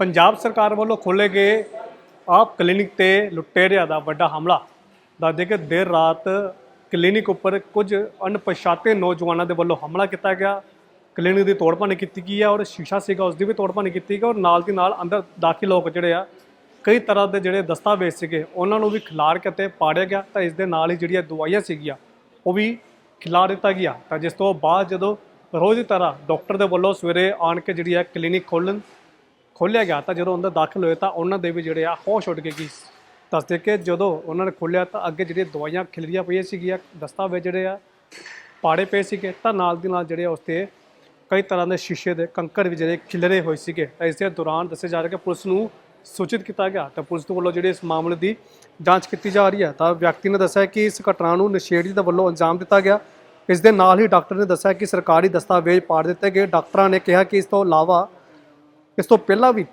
ਪੰਜਾਬ ਸਰਕਾਰ ਵੱਲੋਂ ਖੋਲੇ ਗਏ ਆਪ ਕਲੀਨਿਕ ਤੇ ਲੁਟੇਰਿਆਂ ਦਾ ਵੱਡਾ ਹਮਲਾ। ਦੱਸਦੇ ਕਿ ਦੇਰ ਰਾਤ ਕਲੀਨਿਕ ਉੱਪਰ ਕੁਝ ਅਣਪਛਾਤੇ ਨੌਜਵਾਨਾਂ ਦੇ ਵੱਲੋਂ ਹਮਲਾ ਕੀਤਾ ਗਿਆ। ਕਲੀਨਿਕ ਦੀ ਤੋੜਭੰਨ ਕੀਤੀ ਗਈ ਹੈ ਔਰ ਸ਼ੀਸ਼ਾ ਸੀਗਾ ਉਸ ਦੀ ਵੀ ਤੋੜਭੰਨ ਕੀਤੀ ਗਈ ਔਰ ਨਾਲ ਦੀ ਨਾਲ ਅੰਦਰ ਦਾਖਲ ਲੋਕ ਜਿਹੜੇ ਆ, ਕਈ ਤਰ੍ਹਾਂ ਦੇ ਜਿਹੜੇ ਦਸਤਾਵੇਜ਼ ਸੀਗੇ, ਉਹਨਾਂ ਨੂੰ ਵੀ ਖਿਲਾਰ ਕੇ ਤੇ ਪਾੜਿਆ ਗਿਆ ਤਾਂ ਇਸ ਦੇ ਨਾਲ ਹੀ ਜਿਹੜੀਆਂ ਦਵਾਈਆਂ ਸੀਗੀਆਂ, ਉਹ ਵੀ ਖਿਲਾ ਦਿੱਤਾ ਗਿਆ। ਤਾਂ ਜਿਸ ਤੋਂ ਬਾਅਦ ਜਦੋਂ ਰੋਜ਼ ਦੀ ਤਰ੍ਹਾਂ ਡਾਕਟਰ ਦੇ ਵੱਲੋਂ ਸਵੇਰੇ ਆਣ ਕੇ ਜਿਹੜੀ ਹੈ ਕਲੀਨਿਕ ਖੋਲ੍ਹਣ ਖੋਲ੍ਹਿਆ ਗਿਆ ਤਾਂ ਜਦੋਂ ਅੰਦਰ ਦਾਖਲ ਹੋਏ ਤਾਂ ਉਹਨਾਂ ਦੇ ਵੀ ਜਿਹੜੇ ਆ ਹੋਸ਼ ਉੱਡ ਗਏ ਕਿ ਦੱਸਦੇ ਕਿ ਜਦੋਂ ਉਹਨਾਂ ਨੇ ਖੋਲ੍ਹਿਆ ਤਾਂ ਅੱਗੇ ਜਿਹੜੀਆਂ ਦਵਾਈਆਂ ਖਿਲਰੀਆਂ ਪਈਆਂ ਸੀਗੀਆਂ, ਦਸਤਾਵੇਜ਼ ਜਿਹੜੇ ਆ ਪਾੜੇ ਪਏ ਸੀਗੇ ਤਾਂ ਨਾਲ ਦੀ ਨਾਲ ਜਿਹੜੇ ਆ ਉਸ ਤੇ ਕਈ ਤਰ੍ਹਾਂ ਦੇ ਸ਼ੀਸ਼ੇ ਦੇ ਕੰਕਰ ਵੀ ਜਿਹੜੇ ਖਿਲਰੇ ਹੋਏ ਸੀਗੇ। ਤਾਂ ਇਸੇ ਦੌਰਾਨ ਦੱਸਿਆ ਜਾ ਰਿਹਾ ਕਿ ਪੁਲਿਸ ਨੂੰ ਸੂਚਿਤ ਕੀਤਾ ਗਿਆ ਤਾਂ ਪੁਲਿਸ ਦੇ ਵੱਲੋਂ ਜਿਹੜੇ ਇਸ ਮਾਮਲੇ ਦੀ ਜਾਂਚ ਕੀਤੀ ਜਾ ਰਹੀ ਹੈ। ਤਾਂ ਵਿਅਕਤੀ ਨੇ ਦੱਸਿਆ ਕਿ ਇਸ ਘਟਨਾ ਨੂੰ ਨਸ਼ੇੜੀ ਦੇ ਵੱਲੋਂ ਅੰਜਾਮ ਦਿੱਤਾ ਗਿਆ। ਇਸ ਦੇ ਨਾਲ ਹੀ ਡਾਕਟਰ ਨੇ ਦੱਸਿਆ ਕਿ ਸਰਕਾਰੀ ਦਸਤਾਵੇਜ਼ ਪਾੜ ਦਿੱਤੇ ਗਏ। ਡਾਕਟਰਾਂ ਨੇ ਕਿਹਾ ਕਿ ਇਸ ਤੋਂ ਇਲਾਵਾ ਇਸ ਤੋਂ ਪਹਿਲਾਂ ਵੀ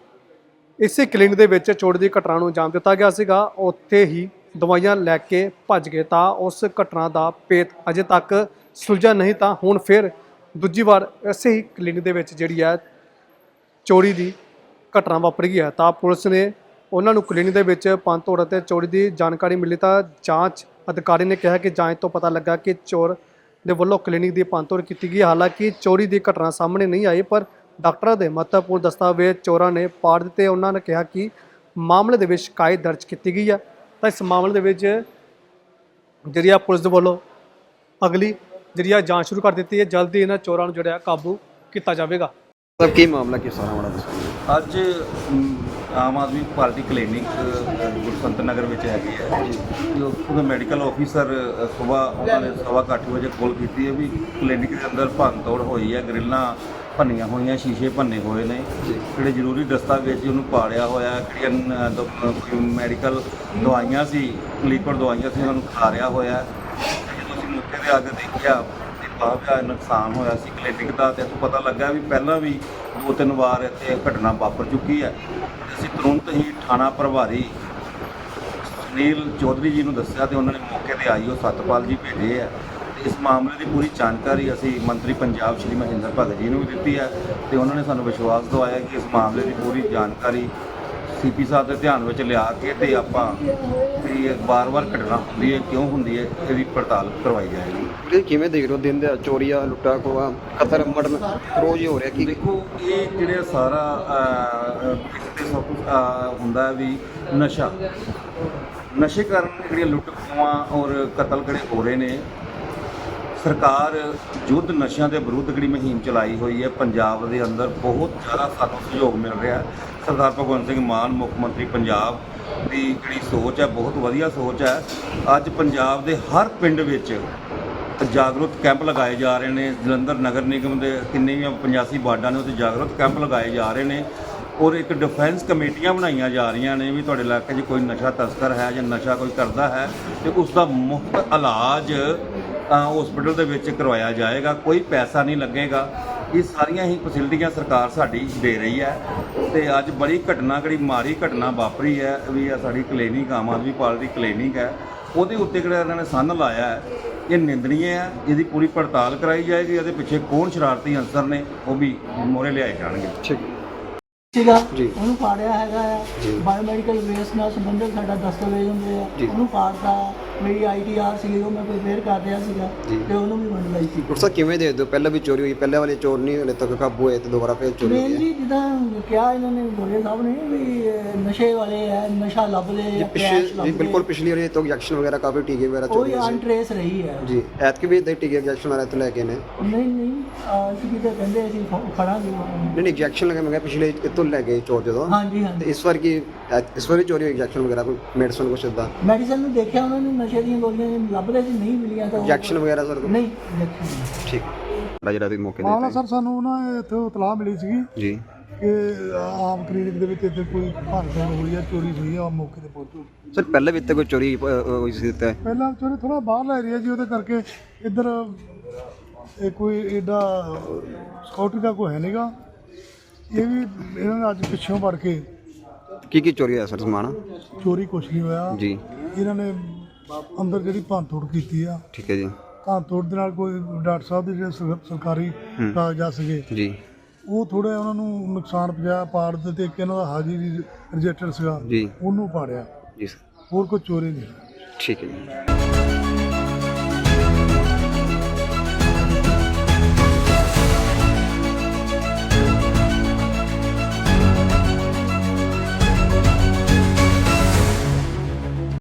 ਇਸੇ ਕਲੀਨਿਕ ਦੇ ਵਿੱਚ ਚੋਰੀ ਦੀ ਘਟਨਾ ਨੂੰ ਅੰਜਾਮ ਦਿੱਤਾ ਗਿਆ ਸੀਗਾ। ਉੱਥੇ ਹੀ ਦਵਾਈਆਂ ਲੈ ਕੇ ਭੱਜ ਗਏ ਤਾਂ ਉਸ ਘਟਨਾ ਦਾ ਪੇਤ ਅਜੇ ਤੱਕ ਸੁਲਝਿਆ ਨਹੀਂ ਤਾਂ ਹੁਣ ਫਿਰ ਦੂਜੀ ਵਾਰ ਇਸੇ ਹੀ ਕਲੀਨਿਕ ਦੇ ਵਿੱਚ ਜਿਹੜੀ ਹੈ ਚੋਰੀ ਦੀ ਘਟਨਾ ਵਾਪਰ ਗਈ ਹੈ। ਤਾਂ ਪੁਲਿਸ ਨੇ ਉਹਨਾਂ ਨੂੰ ਕਲੀਨਿਕ ਦੇ ਵਿੱਚ ਪੰਜ ਤੋੜ ਅਤੇ ਚੋਰੀ ਦੀ ਜਾਣਕਾਰੀ ਮਿਲੀ ਤਾਂ ਜਾਂਚ ਅਧਿਕਾਰੀ ਨੇ ਕਿਹਾ ਕਿ ਜਾਂਚ ਤੋਂ ਪਤਾ ਲੱਗਾ ਕਿ ਚੋਰ ਦੇ ਵੱਲੋਂ ਕਲੀਨਿਕ ਦੀ ਪੰਜ ਤੋੜ ਕੀਤੀ ਗਈ ਹਾਲਾਂਕਿ ਚੋਰੀ ਦੀ ਘਟਨਾ ਸਾਹਮਣੇ ਨਹੀਂ ਆਈ, ਪਰ ਡਾਕਟਰਾਂ ਦੇ ਮਹੱਤਵਪੂਰਨ ਦਸਤਾਵੇਜ਼ ਚੋਰਾਂ ਨੇ ਪਾੜ ਦਿੱਤੇ। ਉਹਨਾਂ ਨੇ ਕਿਹਾ ਕਿ ਮਾਮਲੇ ਦੇ ਵਿੱਚ ਸ਼ਿਕਾਇਤ ਦਰਜ ਕੀਤੀ ਗਈ ਹੈ। ਤਾਂ ਇਸ ਮਾਮਲੇ ਦੇ ਵਿੱਚ ਜਿਹੜੀ ਆ ਪੁਲਿਸ ਦੇ ਵੱਲੋਂ ਅਗਲੀ ਜਿਹੜੀ ਆ ਜਾਂਚ ਸ਼ੁਰੂ ਕਰ ਦਿੱਤੀ ਹੈ। ਜਲਦੀ ਇਹਨਾਂ ਚੋਰਾਂ ਨੂੰ ਜਿਹੜਾ ਕਾਬੂ ਕੀਤਾ ਜਾਵੇਗਾ। ਸਭ ਕੀ ਮਾਮਲਾ ਕੀ ਸਾਰਾ ਮਾੜਾ ਦੱਸੋ ਅੱਜ ਆਮ ਆਦਮੀ ਪਾਰਟੀ ਕਲੀਨਿਕ ਅ, ਗੁਰਸੰਤ ਨਗਰ ਵਿੱਚ ਹੈਗੀ ਹੈ ਤੇ ਉੱਥੋਂ ਦੇ ਮੈਡੀਕਲ ਆਫੀਸਰ ਸਵੇਰ ਉਹਨਾਂ ਨੇ ਸਵਾ ਕੁ ਅੱਠ ਵਜੇ ਕੋਲ ਕੀਤੀ ਹੈ ਵੀ ਕਲੀਨਿਕ ਦੇ ਅੰਦਰ ਭੰਨ ਤੋੜ ਹੋਈ ਹੈ ਗ੍ਰਿਲਾਂ ਭੰਨੀਆਂ ਹੋਈਆਂ ਸ਼ੀਸ਼ੇ ਭੰਨੇ ਹੋਏ ਨੇ ਜਿਹੜੇ ਜ਼ਰੂਰੀ ਦਸਤਾਵੇਜ਼ ਸੀ ਉਹਨੂੰ ਪਾੜਿਆ ਹੋਇਆ ਕਿਹੜੀਆਂ ਜਿਹੜੀਆਂ ਮੈਡੀਕਲ ਦਵਾਈਆਂ ਸੀ ਲਿਕਵਿਡ ਦਵਾਈਆਂ ਸੀ ਉਹਨਾਂ ਨੂੰ ਰਿਹਾ ਹੋਇਆ ਹੈ। ਤੇ ਜਦੋਂ ਅਸੀਂ ਮੌਕੇ ਤੇ ਆ ਕੇ ਦੇਖਿਆ ਕਾਫੀ ਨੁਕਸਾਨ ਹੋਇਆ ਸੀ ਕਲੀਨਿਕ ਦਾ ਤੇ ਇੱਥੋਂ ਪਤਾ ਲੱਗਾ ਵੀ ਪਹਿਲਾਂ ਵੀ ਦੋ ਤਿੰਨ ਵਾਰ ਇੱਥੇ ਘਟਨਾ ਵਾਪਰ ਚੁੱਕੀ ਹੈ। ਤੇ ਅਸੀਂ ਤੁਰੰਤ ਹੀ ਥਾਣਾ ਪ੍ਰਭਾਰੀ ਸੁਨੀਲ ਚੌਧਰੀ ਜੀ ਨੂੰ ਦੱਸਿਆ ਤੇ ਉਹਨਾਂ ਨੇ ਮੌਕੇ ਤੇ ਆਈਓ ਸਤਪਾਲ ਜੀ ਭੇਜੇ ਆ। ਤੇ ਇਸ ਮਾਮਲੇ ਦੀ ਪੂਰੀ ਜਾਣਕਾਰੀ ਅਸੀਂ ਮੰਤਰੀ ਪੰਜਾਬ ਸ਼੍ਰੀ ਮਹਿੰਦਰ ਭਗਤ ਜੀ ਨੂੰ ਵੀ ਦਿੱਤੀ ਹੈ ਤੇ ਉਹਨਾਂ ਨੇ ਸਾਨੂੰ ਵਿਸ਼ਵਾਸ ਦਿਵਾਇਆ ਕਿ ਇਸ ਮਾਮਲੇ ਦੀ ਪੂਰੀ ਜਾਣਕਾਰੀ ਸੀਪੀ ਸਾਹਿਬ ਦੇ ਧਿਆਨ ਵਿੱਚ ਲਿਆ ਕੇ ਤੇ ਆਪਾਂ ਵੀ ਇਹ ਵਾਰ-ਵਾਰ ਘਟਨਾ ਹੁੰਦੀ ਹੈ ਕਿਉਂ ਹੁੰਦੀ ਹੈ ਇਹਦੀ ਪੜਤਾਲ ਕਰਵਾਈ ਜਾਏਗੀ। ਇਹ ਕਿਵੇਂ ਦੇਖ ਰਹੇ ਹੋ? ਦਿਨ ਦੇ ਚੋਰੀਆਂ ਲੁੱਟਾ ਖੋਆ ਕਤਲ ਮਰਨ ਰੋਜ਼ ਹੀ ਹੋ ਰਿਹਾ। ਕੀ ਦੇਖੋ ਇਹ ਜਿਹੜੇ ਸਾਰਾ ਅਹ, ਇੱਕ ਤੇ ਸਭ ਕੁਝ ਅਹ, ਹੁੰਦਾ ਵੀ ਨਸ਼ਾ। ਨਸ਼ੇ ਕਾਰਨ ਜਿਹੜੀਆਂ ਲੁੱਟ ਖੋਹਾਂ ਔਰ ਕਤਲ ਜਿਹੜੇ ਹੋ ਰਹੇ ਨੇ ਸਰਕਾਰ ਯੁੱਧ ਨਸ਼ਿਆਂ ਦੇ ਵਿਰੁੱਧ ਜਿਹੜੀ ਮੁਹਿੰਮ ਚਲਾਈ ਹੋਈ ਹੈ ਪੰਜਾਬ ਦੇ ਅੰਦਰ ਬਹੁਤ ਜ਼ਿਆਦਾ ਸਾਨੂੰ ਸਹਿਯੋਗ ਮਿਲ ਰਿਹਾ। ਹੈ ਸਰਦਾਰ ਭਗਵੰਤ ਸਿੰਘ ਮਾਨ, ਮੁੱਖ ਮੰਤਰੀ ਪੰਜਾਬ ਦੀ ਜਿਹੜੀ ਸੋਚ ਹੈ, ਬਹੁਤ ਵਧੀਆ ਸੋਚ ਹੈ। ਅੱਜ ਪੰਜਾਬ ਦੇ ਹਰ ਪਿੰਡ ਵਿੱਚ ਜਾਗਰੂਕ ਕੈਂਪ ਲਗਾਏ ਜਾ ਰਹੇ ਨੇ। ਜਲੰਧਰ ਨਗਰ ਨਿਗਮ ਦੇ ਕਿੰਨੇ ਵੀ 85 ਵਾਰਡਾਂ ਨੇ ਉੱਥੇ ਜਾਗਰੂਕ ਕੈਂਪ ਲਗਾਏ ਜਾ ਰਹੇ ਨੇ ਔਰ ਇੱਕ ਡਿਫੈਂਸ ਕਮੇਟੀਆਂ ਬਣਾਈਆਂ ਜਾ ਰਹੀਆਂ ਨੇ ਵੀ ਤੁਹਾਡੇ ਇਲਾਕੇ 'ਚ ਕੋਈ ਨਸ਼ਾ ਤਸਕਰ ਹੈ ਜਾਂ ਨਸ਼ਾ ਕੋਈ ਕਰਦਾ ਹੈ ਤੇ ਉਸ ਦਾ ਮੁਫਤ ਇਲਾਜ ਹਸਪੀਟਲ ਦੇ ਵਿੱਚ ਕਰਵਾਇਆ ਜਾਏਗਾ, ਕੋਈ ਪੈਸਾ ਨਹੀਂ ਲੱਗੇਗਾ। ਇਹ ਸਾਰੀਆਂ ਹੀ ਫੈਸਿਲਿਟੀਆਂ ਸਰਕਾਰ ਸਾਡੀ ਦੇ ਰਹੀ ਹੈ ਤੇ ਅੱਜ ਬੜੀ ਘਟਨਾ ਜਿਹੜੀ ਮਾਰੀ ਘਟਨਾ ਵਾਪਰੀ ਹੈ ਵੀ ਇਹ ਸਾਡੀ clinic Aam Aadmi party clinic ਹੈ ਉਹਦੇ ਉੱਤੇ ਜਿਹੜਾ ਇਹਨਾਂ ਨੇ ਸੰਨ ਲਾਇਆ ਹੈ ਇਹ ਨਿੰਦਣੀਏ ਹੈ ਇਹਦੀ ਪੂਰੀ ਪੜਤਾਲ ਕਰਾਈ ਜਾਏਗੀ ਇਹਦੇ ਪਿੱਛੇ ਕੌਣ ਸ਼ਰਾਰਤੀ ਅਨਸਰ ਨੇ ਉਹ ਵੀ ਮੋਰੇ ਲਿਆਏ ਜਾਣਗੇ ਠੀਕ ਸੀਗਾ ਜੀ। ਉਹਨੂੰ ਪਾੜਿਆ ਹੈਗਾ ਆ। ਬਾਇਓਮੈਡੀਕਲ ਵੇਸਟ ਨਾਲ ਸੰਬੰਧਿਤ ਸਾਡਾ ਦਸਤਾਵੇਜ਼ ਹੁੰਦੇ। ਆ ਉਹਨੂੰ ਪਾੜਦਾ ਮੇਰੀ ਆਈਟੀਆਰ ਸੀ ਉਹ ਮੈਂ ਪ੍ਰਿਪੇਅਰ ਕਰ ਰਿਹਾ ਸੀਗਾ ਜੀ। ਤੇ ਉਹਨੂੰ ਵੀ ਵੰਡ ਲਈ ਸੀ। ਡਾਕਟਰ ਸਾਹਿਬ ਕਿਵੇਂ ਦੇ ਦਿਓ ਪਹਿਲਾਂ ਵੀ ਚੋਰੀ ਹੋਈ ਪਹਿਲੇ ਵਾਲੇ ਚੋਰ ਨਹੀਂ ਹਲੇ ਤੱਕ ਕਾਬੂ ਹੋਏ ਤੇ ਦੁਬਾਰਾ ਫੇਰ ਚੋਰੀ ਹੋਈ ਮੇਨਲੀ ਜਿੱਦਾਂ ਕਿਹਾ ਇਹਨਾਂ ਨੇ ਗੋਰੇ ਸਾਹਿਬ ਨੇ ਵੀ ਨਸ਼ੇ ਵਾਲੇ ਆ ਨਸ਼ਾ ਲੱਭਦੇ ਜੀ ਆ ਪਿਛਲੇ ਜੀ ਲੱਭਦੇ ਬਿਲਕੁਲ ਪਿਛਲੀ ਵਾਰੀ ਤੋਂ ਇੰਜੈਕਸ਼ਨ ਵਗੈਰਾ ਕਾਫੀ ਟੀਕੇ ਵਗੈਰਾ ਉਹ ਚੋਰੀ ਹੋਏ ਸੀ। ਅਨਟ੍ਰੇਸ ਰਹੀ ਹੈ। ਜੀ ਐਤਕੀ ਵੀ ਇਦਾਂ ਹੀ ਟੀਕੇ ਇੰਜੈਕਸ਼ਨ ਵਗੈਰਾ ਤੋਂ ਲੈ ਕੇ ਨੇ? ਨਹੀਂ ਨਹੀਂ ਅਹ ਅਸੀਂ ਕਿਤੇ ਕਹਿੰਦੇ ਅਸੀਂ ਖ- ਖੜਾਂਗੇ ਨਹੀਂ ਨਹੀਂ ਇੰਜੈਕਸ਼ਨ ਲਗਾ ਮੈਂ ਕਿਹਾ ਪਿਛਲੇ ਕਿਤੋਂ ਲੈ ਗਏ ਚੋਰ ਜਦੋਂ। ਹਾਂਜੀ ਤੇ ਹਾਂਜੀ ਇਸ ਵਾਰ ਕੀ ਐਤ- ਇਸ ਵਾਰੀ ਚੋਰੀ ਹੋਈ ਇੰਜੈਕਸ਼ਨ ਵਗੈਰਾ ਕੋਈ ਮੈਡੀਸਨ ਕੁਛ ਇਦਾਂ ਮੈਡੀਸਨ ਨੂੰ ਦੇਖਿਆ ਉਹਨਾਂ ਨੂੰ ਨਸ਼ੇ ਦੀਆਂ ਗੋਲੀਆਂ ਜੇ ਲੱਭਦੇ ਸੀ ਨਹੀਂ ਮਿਲੀਆਂ ਤਾਂ ਉਹ- ਇੰਜੈਕਸ਼ਨ ਵਗੈਰਾ ਸਰ ਨਹੀਂ injection ਨਹੀਂ। ਠੀਕ। ਬੜਾ ਜਿਹੜਾ ਤੁਸੀਂ ਮੌਕੇ ਮਾਮਲਾ ਦੇ ਸਰ ਸਾਨੂੰ ਨਾ ਇੱਥੇ ਇਤਲਾਹ ਮਿਲੀ ਸੀਗੀ ਜੀ। ਕਿ ਆਮ ਕਲੀਨਿਕ ਦੇ ਵਿੱਚ ਇੱਥੇ ਕੋਈ ਭੰਨਤੋੜ ਹੋਈ ਹੈ ਚੋਰੀ ਹੋਈ ਹੈ ਆ ਮੌਕੇ ਤੇ ਪਹੁੰਚੋ। ਸਰ ਪਹਿਲੇ ਵੀ ਇੱਥੇ ਕੋਈ ਚੋਰੀ ਅ, ਅ, ਹੋਈ ਸੀ ਤੇ ਪਹਿਲਾਂ ਚੋਰੀ ਥੋੜਾ ਬਾਹਰਲਾ ਏਰੀਆ ਜੀ ਉਹਦੇ ਕਰਕੇ ਇੱਧਰ ਇਹ ਕੋਈ ਏਡਾ ਸਿਕਿਉਰਿਟੀ ਦਾ ਕੋਈ ਹੈ ਨਹੀਂਗਾ ਇਹ ਵੀ ਇਹਨਾਂ ਨੇ ਅੱਜ ਪਿੱਛੋਂ ਵੜ ਕੇ ਕੀ ਕੀ ਚੋਰੀ ਹੋਇਆ ਸਰ ਸਮਾਨ? ਚੋਰੀ ਕੁਛ ਨਹੀਂ ਹੋਇਆ। ਜੀ। ਇਹਨਾਂ ਨੇ ਅੰਦਰ ਜਿਹੜੀ ਭੰਨਤੋੜ ਕੀਤੀ ਆ ਠੀਕ ਹੈ ਜੀ। ਭੰਨਤੋੜ ਦੇ ਨਾਲ ਕੋਈ ਡਾਕਟਰ ਸਾਹਿਬ ਦੇ ਜਿਹੜੇ ਸਰ- ਸਰਕਾਰੀ ਕਾਗਜ਼ਾਤ ਸੀਗੇ ਜੀ ਉਹ ਥੋੜਾ ਉਹਨਾਂ ਨੂੰ ਨੁਕਸਾਨ ਪਹੁੰਚਾਇਆ ਪਾੜ ਦੇ ਤੇ ਇੱਕ ਇਹਨਾਂ ਦਾ ਹਾਜੀ ਵੀ ਰਿਜੈਕਟਡ ਸੀਗਾ। ਜੀ। ਉਹਨੂੰ ਪਾੜਿਆ। ਜੀ ਸਰ। ਹੋਰ ਕੋਈ ਚੋਰੀ ਨਹੀਂ। ਠੀਕ ਹੈ ਜੀ।